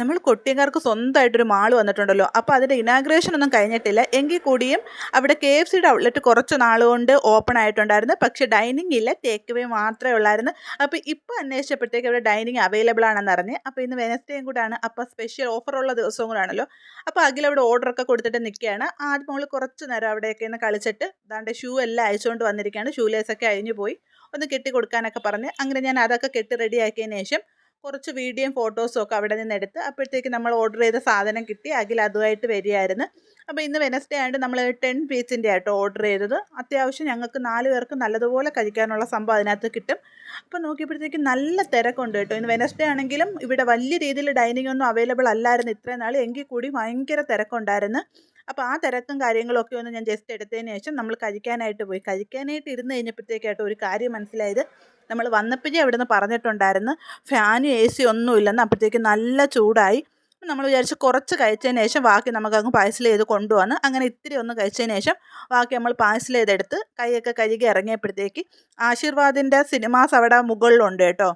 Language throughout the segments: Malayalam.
നമ്മൾ കൊട്ടിയങ്കാർക്ക് സ്വന്തമായിട്ടൊരു മാൾ വന്നിട്ടുണ്ടല്ലോ. അപ്പോൾ അതിന്റെ ഇനാഗ്രേഷൻ ഒന്നും കഴിഞ്ഞിട്ടില്ല. എങ്കിൽ കൂടിയും അവിടെ കെ എഫ് സിയുടെ ഔട്ട്ലെറ്റ് കുറച്ച് നാളുകൊണ്ട് ഓപ്പൺ ആയിട്ടുണ്ടായിരുന്നു. പക്ഷേ ഡൈനിങ് ഇല്ല ടേക്ക് അവേ മാത്രമേ ഉള്ളായിരുന്നു. അപ്പോൾ ഇപ്പോൾ അന്വേഷിച്ചപ്പോഴത്തേക്ക് അവിടെ ഡൈനിങ് അവൈലബിൾ ആണെന്ന് അറിഞ്ഞ്. അപ്പോൾ ഇന്ന് വെനസ്ഡേയും കൂടാണ്. അപ്പോൾ സ്പെഷ്യൽ ഓഫറുള്ള ദിവസവും കൂടാണല്ലോ. അപ്പോൾ അഖിൽ അവിടെ ഓർഡറൊക്കെ കൊടുത്തിട്ട് നിൽക്കുകയാണ്. ആദ്യം മോൾ കുറച്ച് നേരം അവിടെയൊക്കെ ഇന്ന് കളിച്ചിട്ട് ദാണ്ട് ഷൂ എല്ലാം അയച്ചുകൊണ്ട് വന്നിരിക്കുകയാണ്. ഷൂ ലേസൊക്കെ അഴിഞ്ഞു പോയി. ഒന്ന് കെട്ടി കൊടുക്കാനൊക്കെ പറഞ്ഞ്. അങ്ങനെ ഞാൻ അതൊക്കെ കെട്ടി റെഡിയാക്കിയതിന് ശേഷം കുറച്ച് വീഡിയോയും ഫോട്ടോസും ഒക്കെ അവിടെ നിന്ന് എടുത്ത് അപ്പോഴത്തേക്ക് നമ്മൾ ഓർഡർ ചെയ്ത സാധനം കിട്ടി. അഖിൽ അതുമായിട്ട് വരികയായിരുന്നു. അപ്പോൾ ഇന്ന് വെനസ്ഡേ ആയിട്ട് നമ്മൾ ടെൻ പീസിന്റെ ആയിട്ട് ഓർഡർ ചെയ്തത്. അത്യാവശ്യം ഞങ്ങൾക്ക് നാല് പേർക്ക് നല്ലതുപോലെ കഴിക്കാനുള്ള സംഭവം അതിനകത്ത് കിട്ടും. അപ്പോൾ നോക്കിയപ്പോഴത്തേക്ക് നല്ല തിരക്കുണ്ട് കേട്ടോ. ഇന്ന് വെനസ്ഡേ ആണെങ്കിലും ഇവിടെ വലിയ രീതിയിൽ ഡൈനിങ് ഒന്നും അവൈലബിൾ അല്ലായിരുന്നു ഇത്രയും നാൾ. എങ്കിൽ കൂടി ഭയങ്കര തിരക്കുണ്ടായിരുന്നു. അപ്പോൾ ആ തിരക്കും കാര്യങ്ങളൊക്കെ ഒന്ന് ഞാൻ ജസ്റ്റ് എടുത്തതിന് ശേഷം നമ്മൾ കഴിക്കാനായിട്ട് പോയി. കഴിക്കാനായിട്ട് ഇരുന്ന് കഴിഞ്ഞപ്പോഴത്തേക്കായിട്ട് ഒരു കാര്യം മനസ്സിലായത്. നമ്മൾ വന്നപ്പോഴേ അവിടെ നിന്ന് പറഞ്ഞിട്ടുണ്ടായിരുന്നു ഫാനും എ സി ഒന്നും ഇല്ലെന്ന്. അപ്പോഴത്തേക്ക് നല്ല ചൂടായി. നമ്മൾ വിചാരിച്ച് കുറച്ച് കഴിച്ചതിന് ശേഷം ബാക്കി നമുക്ക് അങ്ങ് പാഴ്സൽ ചെയ്ത് കൊണ്ടുവന്ന് അങ്ങനെ ഇത്തിരി ഒന്ന് കഴിച്ചതിന് ശേഷം ബാക്കി നമ്മൾ പാഴ്സൽ ചെയ്തെടുത്ത് കൈയൊക്കെ കഴുകി ഇറങ്ങിയപ്പോഴത്തേക്ക് ആശീർവാദിന്റെ സിനിമാസ് അവിടെ മുകളിലുണ്ട് കേട്ടോ.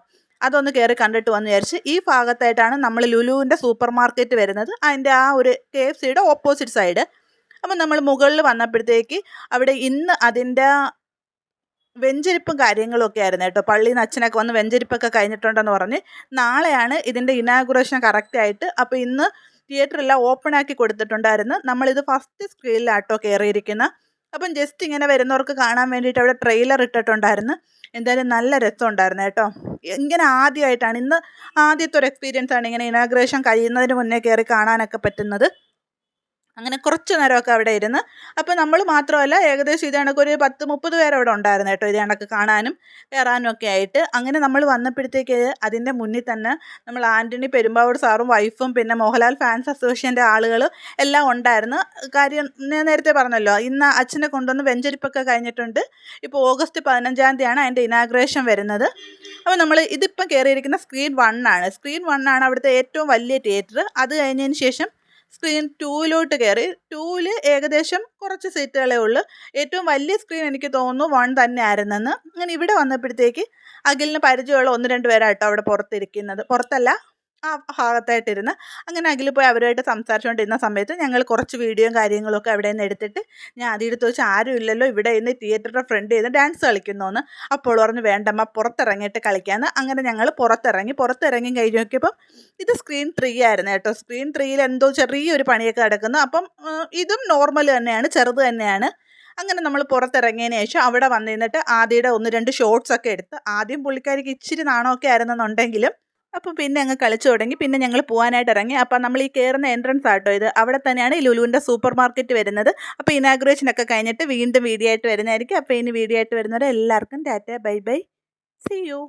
അതൊന്ന് കയറി കണ്ടിട്ട് വന്ന് വിചാരിച്ച് ഈ ഭാഗത്തായിട്ടാണ് നമ്മൾ ലുലുവിന്റെ സൂപ്പർ മാർക്കറ്റ് വരുന്നത്. അതിന്റെ ആ ഒരു കെ എഫ് സിയുടെ ഓപ്പോസിറ്റ് സൈഡ് അപ്പം നമ്മൾ മുകളിൽ വന്നപ്പോഴത്തേക്ക് അവിടെ ഇന്ന് അതിന്റെ വെഞ്ചരിപ്പും കാര്യങ്ങളൊക്കെ ആയിരുന്നു കേട്ടോ. പള്ളിയിൽ നിന്ന് അച്ഛനൊക്കെ വന്ന് വെഞ്ചരിപ്പൊക്കെ കഴിഞ്ഞിട്ടുണ്ടെന്ന് പറഞ്ഞ് നാളെയാണ് ഇതിന്റെ ഇനാഗുറേഷൻ കറക്റ്റായിട്ട് അപ്പോൾ ഇന്ന് തിയേറ്ററെല്ലാം ഓപ്പൺ ആക്കി കൊടുത്തിട്ടുണ്ടായിരുന്നു. നമ്മളിത് ഫസ്റ്റ് സ്ക്രീനിലാട്ടോ കയറിയിരിക്കുന്ന അപ്പം ജസ്റ്റ് ഇങ്ങനെ വരുന്നവർക്ക് കാണാൻ വേണ്ടിയിട്ട് അവിടെ ട്രെയിലർ ഇട്ടിട്ടുണ്ടായിരുന്നു. എന്തായാലും നല്ല രസമുണ്ടായിരുന്നു കേട്ടോ. ഇങ്ങനെ ആദ്യമായിട്ടാണ് ഇന്ന് ആദ്യത്തെ ഒരു എക്സ്പീരിയൻസ് ആണ് ഇങ്ങനെ ഇനാഗ്രേഷൻ കഴിയുന്നതിന് മുന്നേ കയറി കാണാനൊക്കെ പറ്റുന്നത്. അങ്ങനെ കുറച്ച് നേരമൊക്കെ അവിടെ ഇരുന്ന്. അപ്പോൾ നമ്മൾ മാത്രമല്ല ഏകദേശം ഇത് കണക്ക് ഒരു പത്ത് മുപ്പത് പേർ അവിടെ ഉണ്ടായിരുന്നു കേട്ടോ ഇത് കണക്ക് കാണാനും കയറാനും ഒക്കെ ആയിട്ട്. അങ്ങനെ നമ്മൾ വന്നപ്പോഴത്തേക്ക് അതിന്റെ മുന്നിൽ തന്നെ നമ്മൾ ആന്റണി പെരുമ്പാവൂർ സാറും വൈഫും പിന്നെ മോഹൻലാൽ ഫാൻസ് അസോസിയേഷന്റെ ആളുകളും എല്ലാം ഉണ്ടായിരുന്നു. കാര്യം ഞാൻ നേരത്തെ പറഞ്ഞല്ലോ ഇന്ന് അച്ഛനെ കൊണ്ടുവന്ന് വെഞ്ചരിപ്പൊക്കെ കഴിഞ്ഞിട്ടുണ്ട്. ഇപ്പോൾ ഓഗസ്റ്റ് പതിനഞ്ചാം തീയതിയാണ് അതിന്റെ ഇനാഗ്രേഷൻ വരുന്നത്. അപ്പോൾ നമ്മൾ ഇതിപ്പം കയറിയിരിക്കുന്ന സ്ക്രീൻ വൺ ആണ്. സ്ക്രീൻ വൺ ആണ് അവിടുത്തെ ഏറ്റവും വലിയ തിയേറ്റർ. അത് കഴിഞ്ഞതിന് ശേഷം സ്ക്രീൻ ടൂവിലോട്ട് കയറി. ടൂവിൽ ഏകദേശം കുറച്ച് സീറ്റുകളേ ഉള്ളൂ. ഏറ്റവും വലിയ സ്ക്രീൻ എനിക്ക് തോന്നുന്നു വൺ തന്നെ ആയിരുന്നെന്ന്. അങ്ങനെ ഇവിടെ വന്നപ്പോഴത്തേക്ക് അഖിലിന് പരിചയമുള്ള ഒന്ന് രണ്ട് പേരായിട്ടോ അവിടെ പുറത്തിരിക്കുന്നത്. പുറത്തല്ല ആ ഭാഗത്തായിട്ടിരുന്ന് അങ്ങനെ അഖിൽ പോയി അവരുമായിട്ട് സംസാരിച്ചുകൊണ്ടിരുന്ന സമയത്ത് ഞങ്ങൾ കുറച്ച് വീഡിയോയും കാര്യങ്ങളൊക്കെ അവിടെ നിന്ന് എടുത്തിട്ട് ഞാൻ ആദ്യം ചോദിച്ചു ആരും ഇല്ലല്ലോ ഇവിടെ ഇന്ന് തിയേറ്ററിന്റെ ഫ്രണ്ട് ചെയ്ത് ഡാൻസ് കളിക്കുന്നോന്ന്. അപ്പോൾ പറഞ്ഞു വേണ്ടമ്മ പുറത്തിറങ്ങിയിട്ട് കളിക്കാമെന്ന് അങ്ങനെ ഞങ്ങൾ പുറത്തിറങ്ങി പുറത്തിറങ്ങി കഴിഞ്ഞ് നോക്കിയപ്പം ഇത് സ്ക്രീൻ ത്രീ ആയിരുന്നു കേട്ടോ. സ്ക്രീൻ ത്രീയിൽ എന്തോ ചെറിയൊരു പണിയൊക്കെ നടക്കുന്നു. അപ്പം ഇതും നോർമൽ തന്നെയാണ് ചെറുത് തന്നെയാണ്. അങ്ങനെ നമ്മൾ പുറത്തിറങ്ങിയതിന് ശേഷം അവിടെ വന്നിരുന്നിട്ട് ആദ്യയുടെ ഒന്ന് രണ്ട് ഷോർട്സ് ഒക്കെ എടുത്ത് ആദ്യം പുള്ളിക്കാരിക്ക് ഇച്ചിരി നാണമൊക്കെ ആയിരുന്നെന്നുണ്ടെങ്കിലും അപ്പോൾ പിന്നെ അങ്ങ് കളിച്ചു തുടങ്ങി. പിന്നെ ഞങ്ങൾ പോകാനായിട്ട് ഇറങ്ങി. അപ്പോൾ നമ്മൾ ഈ കയറുന്ന എൻട്രൻസ് ആട്ടോ ഇത്. അവിടെ തന്നെയാണ് ഈ ലുലുവിന്റെ സൂപ്പർ മാർക്കറ്റ് വരുന്നത് അപ്പോൾ ഇനാഗ്രേഷനൊക്കെ കഴിഞ്ഞിട്ട് വീണ്ടും വീഡിയോ ആയിട്ട് വരുന്നതായിരിക്കും. അപ്പോൾ ഇനി വീഡിയോ ആയിട്ട് വരുന്നവരെ എല്ലാവർക്കും tata bye bye. See you